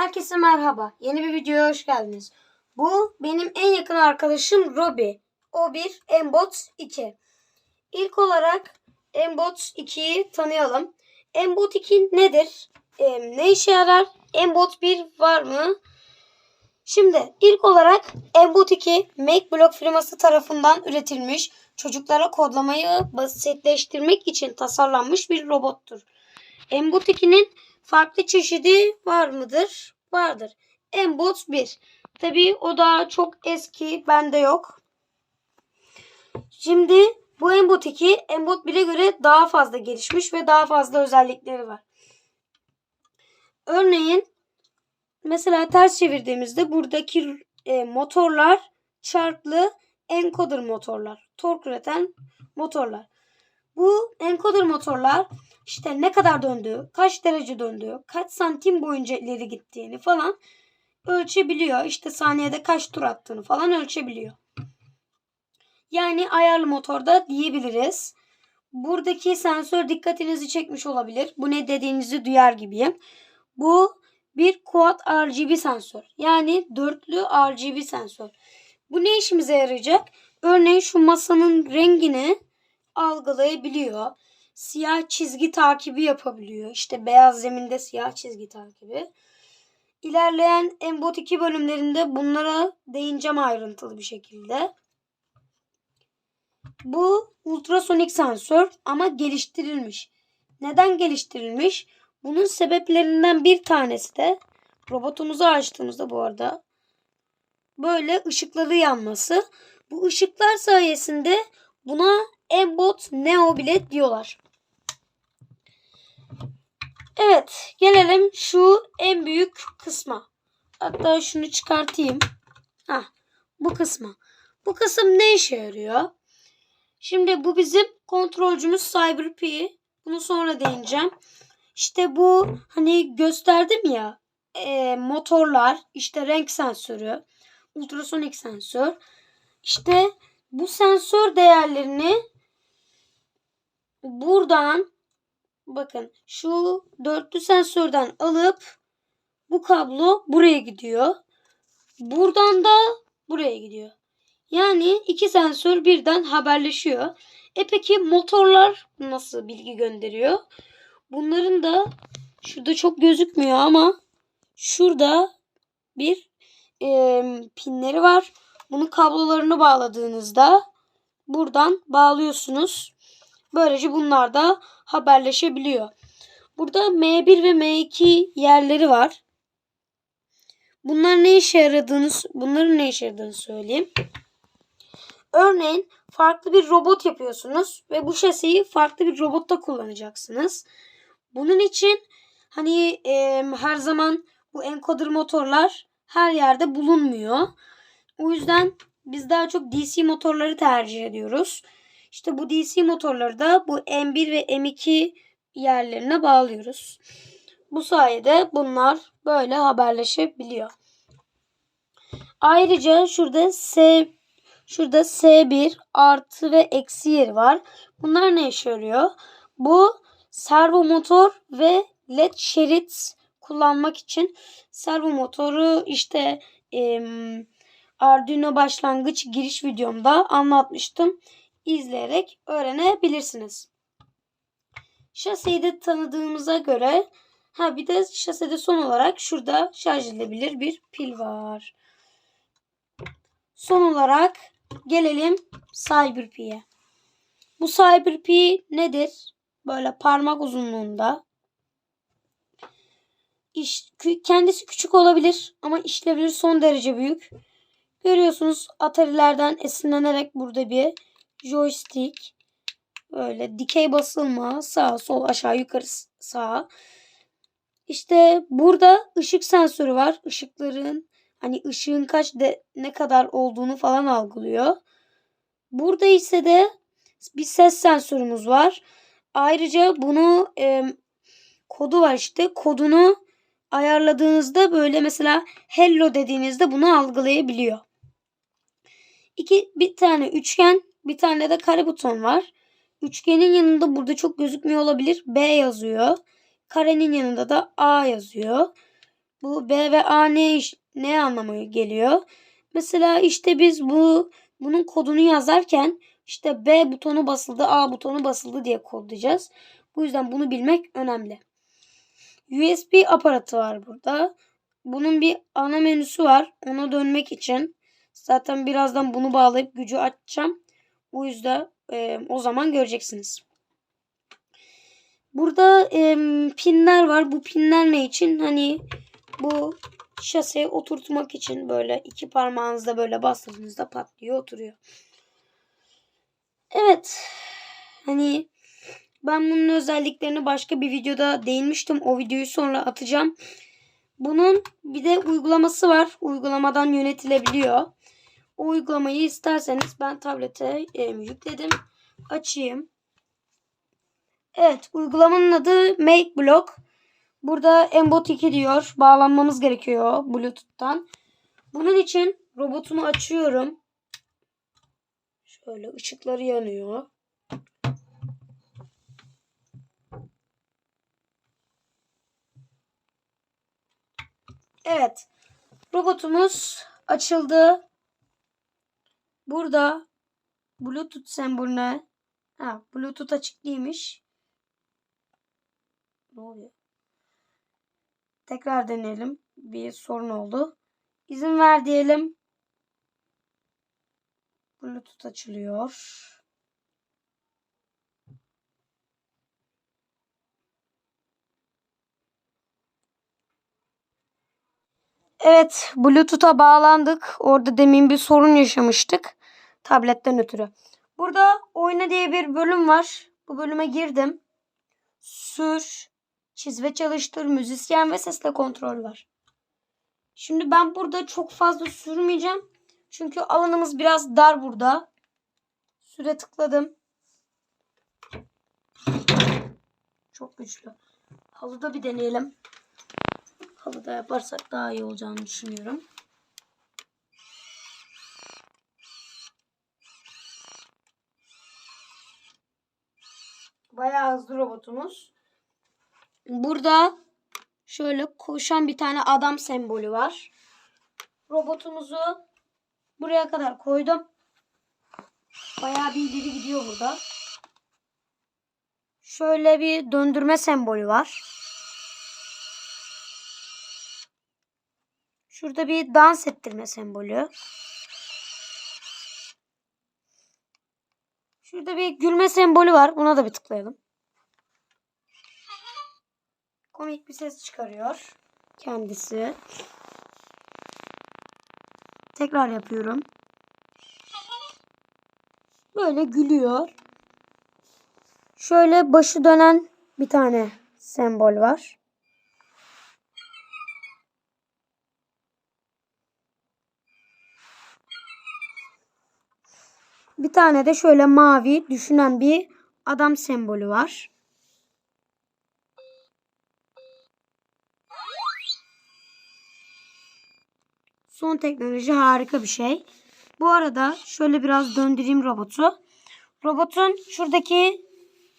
Herkese merhaba. Yeni bir videoya hoş geldiniz. Bu benim en yakın arkadaşım Robi. O bir Embot 2. İlk olarak Embot 2'yi tanıyalım. Embot 2 nedir? Ee, ne işe yarar? Embot 1 var mı? Şimdi ilk olarak Embot 2 MakeBlock firması tarafından üretilmiş çocuklara kodlamayı basitleştirmek için tasarlanmış bir robottur. Embot 2'nin farklı çeşidi var mıdır? Vardır. Embot 1. Tabii o da çok eski. Bende yok. Şimdi bu Embot 2 Embot 1'e göre daha fazla gelişmiş ve daha fazla özellikleri var. Örneğin mesela ters çevirdiğimizde buradaki e, motorlar çarklı encoder motorlar. Tork üreten motorlar. Bu encoder motorlar işte ne kadar döndüğü, kaç derece döndüğü, kaç santim boyunca ileri gittiğini falan ölçebiliyor. İşte saniyede kaç tur attığını falan ölçebiliyor. Yani ayarlı motorda diyebiliriz. Buradaki sensör dikkatinizi çekmiş olabilir. Bu ne dediğinizi duyar gibiyim. Bu bir Quad RGB sensör. Yani dörtlü RGB sensör. Bu ne işimize yarayacak? Örneğin şu masanın rengini algılayabiliyor. Siyah çizgi takibi yapabiliyor. İşte beyaz zeminde siyah çizgi takibi. İlerleyen Embot 2 bölümlerinde bunlara değineceğim ayrıntılı bir şekilde. Bu ultrasonik sensör ama geliştirilmiş. Neden geliştirilmiş? Bunun sebeplerinden bir tanesi de robotumuzu açtığımızda bu arada böyle ışıkları yanması. Bu ışıklar sayesinde buna Embot Neo bile diyorlar. Evet gelelim şu en büyük kısma. Hatta şunu çıkartayım. Hah, bu kısma. Bu kısım ne işe yarıyor? Şimdi bu bizim kontrolcümüz CyberP. Bunu sonra değineceğim. İşte bu hani gösterdim ya e, motorlar işte renk sensörü ultrasonik sensör işte bu sensör değerlerini buradan bakın şu dörtlü sensörden alıp bu kablo buraya gidiyor. Buradan da buraya gidiyor. Yani iki sensör birden haberleşiyor. E peki motorlar nasıl bilgi gönderiyor? Bunların da şurada çok gözükmüyor ama şurada bir e, pinleri var. Bunu kablolarını bağladığınızda buradan bağlıyorsunuz. Böylece bunlar da haberleşebiliyor. Burada M1 ve M2 yerleri var. Bunlar ne işe yaradığını, bunların ne işe yaradığını söyleyeyim. Örneğin farklı bir robot yapıyorsunuz ve bu şasiyi farklı bir robotta kullanacaksınız. Bunun için hani e, her zaman bu encoder motorlar her yerde bulunmuyor. O yüzden biz daha çok DC motorları tercih ediyoruz. İşte bu DC motorları da bu M1 ve M2 yerlerine bağlıyoruz. Bu sayede bunlar böyle haberleşebiliyor. Ayrıca şurada S şurada S1 artı ve eksi yeri var. Bunlar ne işe yarıyor? Bu servo motor ve led şerit kullanmak için servo motoru işte e, Arduino başlangıç giriş videomda anlatmıştım. İzleyerek öğrenebilirsiniz. Şaseyi de tanıdığımıza göre ha bir de şasede son olarak şurada şarj edilebilir bir pil var. Son olarak gelelim CyberP'ye. Bu CyberP nedir? Böyle parmak uzunluğunda. İş, kendisi küçük olabilir ama işlevleri son derece büyük. Görüyorsunuz Atari'lerden esinlenerek burada bir joystick böyle dikey basılma sağ sol aşağı yukarı sağ. İşte burada ışık sensörü var. Işıkların hani ışığın kaç de ne kadar olduğunu falan algılıyor. Burada ise de bir ses sensörümüz var. Ayrıca bunu e, kodu var işte. Kodunu ayarladığınızda böyle mesela hello dediğinizde bunu algılayabiliyor. İki, bir tane üçgen bir tane de kare buton var. Üçgenin yanında burada çok gözükmüyor olabilir. B yazıyor. Karenin yanında da A yazıyor. Bu B ve A ne, ne anlamı geliyor? Mesela işte biz bu bunun kodunu yazarken işte B butonu basıldı, A butonu basıldı diye kodlayacağız. Bu yüzden bunu bilmek önemli. USB aparatı var burada. Bunun bir ana menüsü var. Ona dönmek için zaten birazdan bunu bağlayıp gücü açacağım. O yüzden e, o zaman göreceksiniz. Burada e, pinler var. Bu pinler ne için? Hani bu şaseye oturtmak için böyle iki parmağınızda böyle bastırdığınızda patlıyor oturuyor. Evet. Hani ben bunun özelliklerini başka bir videoda değinmiştim. O videoyu sonra atacağım. Bunun bir de uygulaması var. Uygulamadan yönetilebiliyor. O uygulamayı isterseniz ben tablete e, yükledim. Açayım. Evet uygulamanın adı Make Block. Burada Embot 2 diyor. Bağlanmamız gerekiyor Bluetooth'tan. Bunun için robotumu açıyorum. Şöyle ışıkları yanıyor. Evet. Robotumuz açıldı. Burada Bluetooth sembolüne ha, Bluetooth açık değilmiş. Ne oluyor? Tekrar deneyelim. Bir sorun oldu. İzin ver diyelim. Bluetooth açılıyor. Evet, Bluetooth'a bağlandık. Orada demin bir sorun yaşamıştık. Tabletten ötürü. Burada oyna diye bir bölüm var. Bu bölüme girdim. Sür, çiz ve çalıştır, müzisyen ve sesle kontrol var. Şimdi ben burada çok fazla sürmeyeceğim. Çünkü alanımız biraz dar burada. Süre tıkladım. Çok güçlü. Halıda bir deneyelim. Halıda yaparsak daha iyi olacağını düşünüyorum. Bayağı hızlı robotumuz. Burada şöyle koşan bir tane adam sembolü var. Robotumuzu buraya kadar koydum. Bayağı bir ileri gidiyor burada. Şöyle bir döndürme sembolü var. Şurada bir dans ettirme sembolü. Şurada bir gülme sembolü var. Buna da bir tıklayalım. Komik bir ses çıkarıyor. Kendisi. Tekrar yapıyorum. Böyle gülüyor. Şöyle başı dönen bir tane sembol var. Bir tane de şöyle mavi düşünen bir adam sembolü var. Son teknoloji harika bir şey. Bu arada şöyle biraz döndüreyim robotu. Robotun şuradaki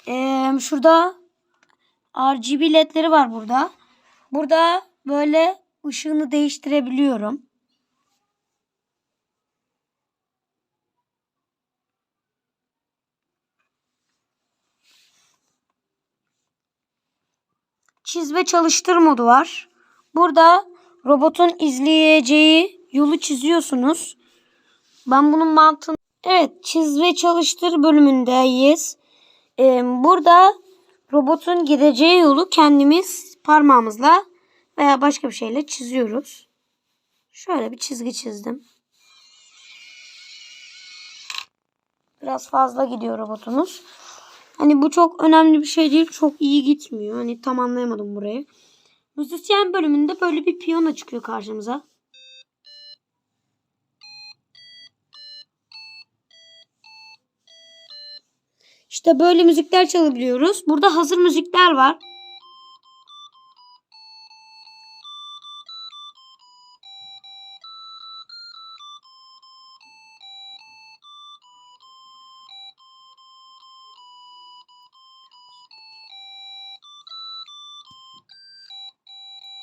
eee, şurada RGB ledleri var burada. Burada böyle ışığını değiştirebiliyorum. Çiz ve çalıştır modu var. Burada robotun izleyeceği yolu çiziyorsunuz. Ben bunun mantığını... Evet çiz ve çalıştır bölümündeyiz. Ee, burada robotun gideceği yolu kendimiz parmağımızla veya başka bir şeyle çiziyoruz. Şöyle bir çizgi çizdim. Biraz fazla gidiyor robotumuz. Hani bu çok önemli bir şey değil. Çok iyi gitmiyor. Hani tam anlayamadım burayı. Müzisyen bölümünde böyle bir piyano çıkıyor karşımıza. İşte böyle müzikler çalabiliyoruz. Burada hazır müzikler var.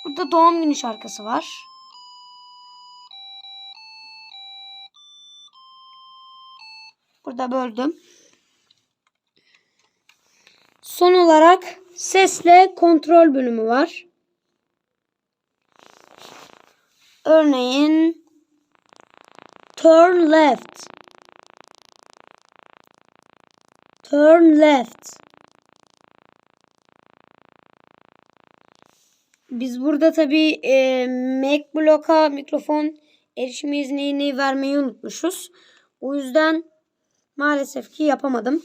Burada doğum günü şarkısı var. Burada böldüm. Son olarak sesle kontrol bölümü var. Örneğin turn left. Turn left. Biz burada tabii e, MacBlock'a mikrofon erişim izni vermeyi unutmuşuz. O yüzden maalesef ki yapamadım.